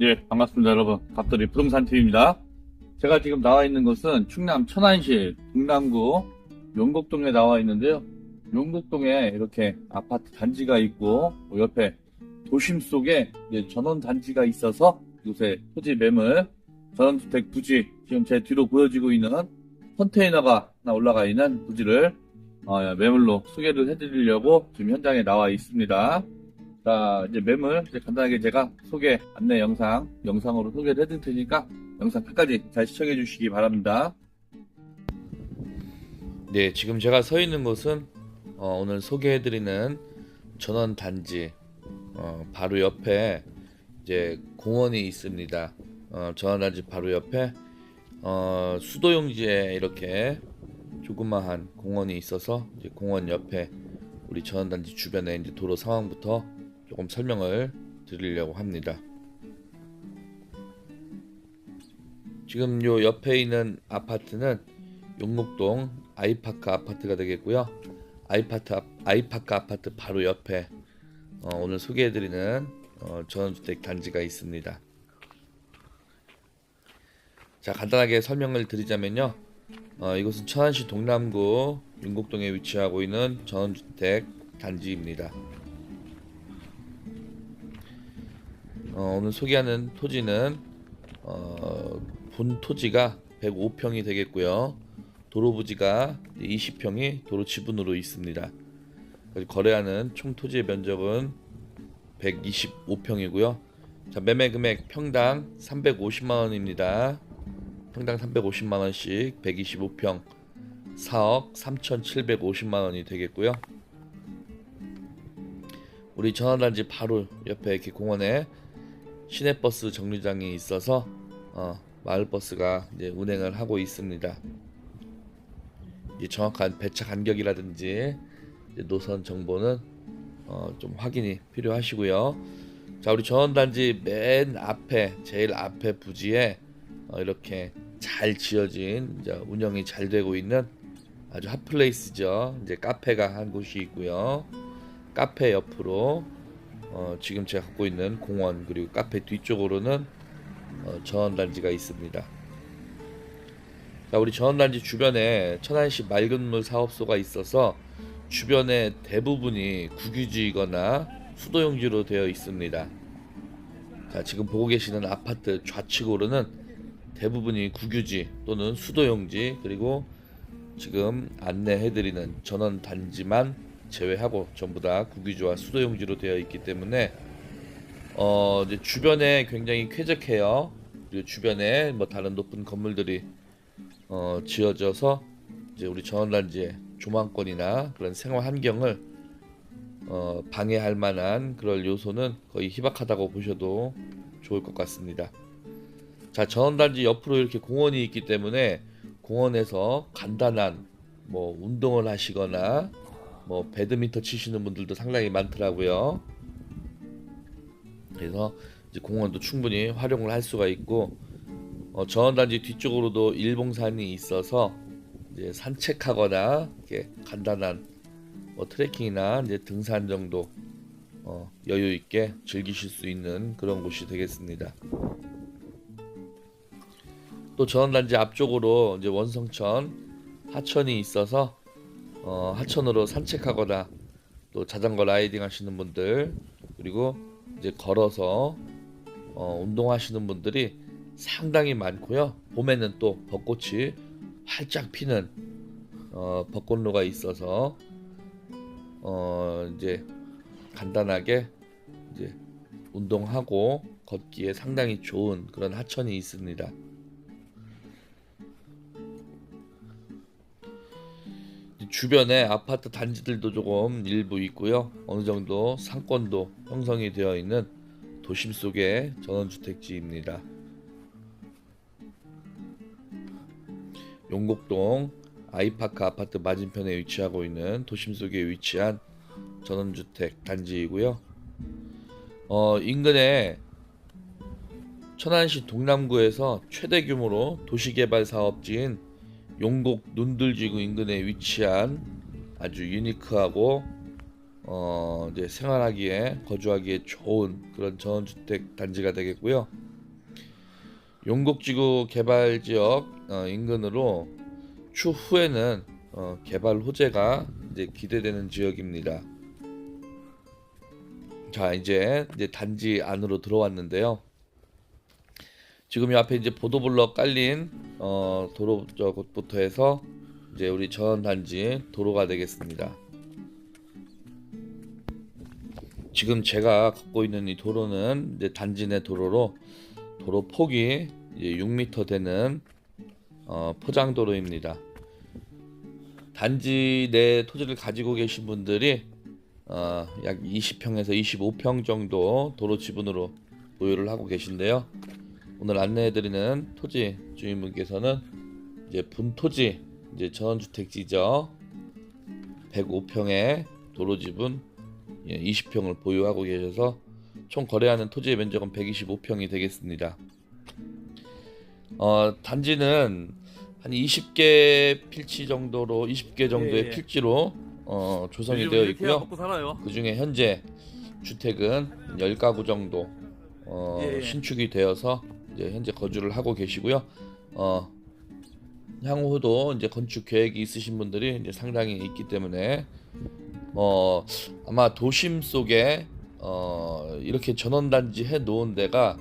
예, 반갑습니다, 여러분. 갑돌이 부동산 TV입니다. 제가 지금 나와 있는 곳은 충남 천안시 동남구 용곡동에 나와 있는데요. 용곡동에 이렇게 아파트 단지가 있고 그 옆에 도심 속에 전원 단지가 있어서 요새 토지 매물, 전원주택 부지 지금 제 뒤로 보여지고 있는 컨테이너가 하나 올라가 있는 부지를 어, 매물로 소개를 해드리려고 지금 현장에 나와 있습니다. 자, 이제 매물 이제 간단하게 제가 소개 안내 영상, 영상으로 소개를 해드릴 테니까 영상 끝까지 잘 시청해 주시기 바랍니다. 네, 지금 제가 서 있는 곳은 어, 오늘 소개해드리는 전원 단지 어, 바로 옆에 이제 공원이 있습니다. 어, 전원 단지 바로 옆에 어, 수도용지에 이렇게 조그마한 공원이 있어서 이제 공원 옆에 우리 전원 단지 주변에 이제 도로 상황부터 조금 설명을 드리려고 합니다. 지금 요 옆에 있는 아파트는 용목동 아이파크 아파트가 되겠고요. 아이파트 앞- 아이파크 아파트 바로 옆에 어, 오늘 소개해드리는 어, 전원주택 단지가 있습니다. 자 간단하게 설명을 드리자면요. 어, 이곳은 천안시 동남구 윤곡동에 위치하고 있는 전원주택 단지입니다. 어, 오늘 소개하는 토지는 어, 본 토지가 105평이 되겠고요. 도로 부지가 20평이 도로 지분으로 있습니다. 거래하는 총 토지의 면적은 125평이고요. 자, 매매 금액 평당 350만 원입니다. 평당 350만 원씩 125평 4억 3,750만 원이 되겠고요. 우리 전원단지 바로 옆에 이렇게 공원에 시내버스 정류장이 있어서 어, 마을버스가 이제 운행을 하고 있습니다. 이 정확한 배차 간격이라든지 이제 노선 정보는 어, 좀 확인이 필요하시고요. 자, 우리 전원단지 맨 앞에 제일 앞에 부지에 어, 이렇게 잘 지어진 이제 운영이 잘 되고 있는 아주 핫플레이스죠. 이제 카페가 한 곳이 있고요. 카페 옆으로 어, 지금 제가 갖고 있는 공원 그리고 카페 뒤쪽으로는 어, 전원단지가 있습니다. 자, 우리 전원단지 주변에 천안시 맑은 물 사업소가 있어서 주변에 대부분이 국유지거나 수도용지로 되어 있습니다. 자, 지금 보고 계시는 아파트 좌측으로는 대부분이 국유지 또는 수도용지 그리고 지금 안내해드리는 전원 단지만 제외하고 전부 다 국유지와 수도용지로 되어 있기 때문에 어 이제 주변에 굉장히 쾌적해요. 그리고 주변에 뭐 다른 높은 건물들이 어 지어져서 이제 우리 전원단지의 조망권이나 그런 생활 환경을 어 방해할 만한 그럴 요소는 거의 희박하다고 보셔도 좋을 것 같습니다. 자 전원단지 옆으로 이렇게 공원이 있기 때문에 공원에서 간단한 뭐 운동을 하시거나 뭐 배드민턴 치시는 분들도 상당히 많더라고요. 그래서 이제 공원도 충분히 활용을 할 수가 있고 어, 전원단지 뒤쪽으로도 일봉산이 있어서 이제 산책하거나 이렇게 간단한 뭐 트레킹이나 이제 등산 정도 어, 여유 있게 즐기실 수 있는 그런 곳이 되겠습니다. 또 전원단지 앞쪽으로 이제 원성천 하천이 있어서 어, 하천으로 산책하거나 또 자전거 라이딩 하시는 분들 그리고 이제 걸어서 어, 운동하시는 분들이 상당히 많고요. 봄에는 또 벚꽃이 활짝 피는 어, 벚꽃로가 있어서 어, 이제 간단하게 이제 운동하고 걷기에 상당히 좋은 그런 하천이 있습니다. 주변에 아파트 단지들도 조금 일부 있고요. 어느 정도 상권도 형성이 되어 있는 도심 속의 전원주택지입니다. 용곡동 아이파크 아파트 맞은편에 위치하고 있는 도심 속에 위치한 전원주택 단지이고요. 어, 인근에 천안시 동남구에서 최대 규모로 도시개발 사업지인 용곡 눈들지구 인근에 위치한 아주 유니크하고 어 이제 생활하기에 거주하기에 좋은 그런 전원주택 단지가 되겠고요. 용곡지구 개발 지역 어, 인근으로 추후에는 어, 개발 호재가 이제 기대되는 지역입니다. 자 이제 이제 단지 안으로 들어왔는데요. 지금 이 앞에 이제 보도블럭 깔린 어, 도로 저 곳부터 해서 이제 우리 전 단지 도로가 되겠습니다. 지금 제가 걷고 있는 이 도로는 이제 단지 내 도로로 도로 폭이 이제 6m 되는 어, 포장도로입니다. 단지 내 토지를 가지고 계신 분들이 어, 약 20평에서 25평 정도 도로 지분으로 보유를 하고 계신데요. 오늘 안내해드리는 토지 주인분께서는 이제 분토지 이제 전주택지죠 105평의 도로 지분 20평을 보유하고 계셔서 총 거래하는 토지의 면적은 125평이 되겠습니다. 어, 단지는 한 20개 필지 정도로 20개 정도의 예, 예. 필지로 어, 조성이 되어 있고요. 그 중에 현재 주택은 10가구 정도 어, 예, 예. 신축이 되어서 이제 현재 거주를 하고 계시고요. 어, 향후도 이제 건축 계획이 있으신 분들이 이제 상당히 있기 때문에 어, 아마 도심 속에 어, 이렇게 전원단지 해 놓은 데가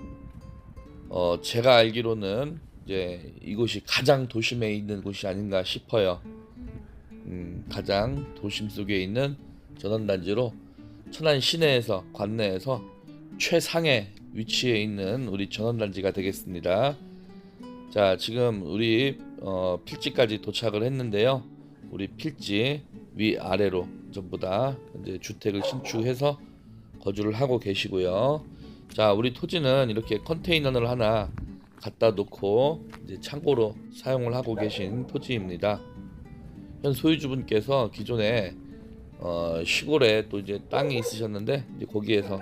어, 제가 알기로는 이제 이곳이 가장 도심에 있는 곳이 아닌가 싶어요. 음, 가장 도심 속에 있는 전원단지로 천안 시내에서 관내에서 최상의 위치에 있는 우리 전원단지가 되겠습니다. 자, 지금 우리 어, 필지까지 도착을 했는데요. 우리 필지 위 아래로 전부 다 이제 주택을 신축해서 거주를 하고 계시고요. 자, 우리 토지는 이렇게 컨테이너를 하나 갖다 놓고 이제 창고로 사용을 하고 계신 토지입니다. 현 소유주분께서 기존에 어, 시골에 또 이제 땅이 있으셨는데 이제 거기에서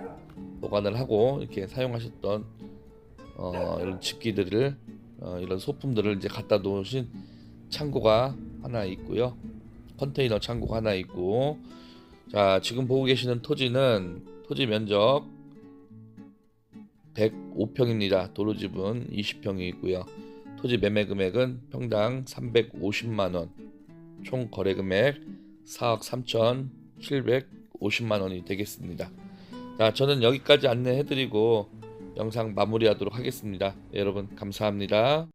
보관을 하고 이렇게 사용하셨던 어, 이런 집기들을 어, 이런 소품들을 이제 갖다 놓으신 창고가 하나 있고요. 컨테이너 창고가 하나 있고 자 지금 보고 계시는 토지는 토지 면적 105평입니다. 도로 지분 20평이 있고요. 토지 매매 금액은 평당 350만 원. 총 거래 금액 4억 3,750만 원이 되겠습니다. 자, 저는 여기까지 안내해 드리고 영상 마무리하도록 하겠습니다. 여러분 감사합니다.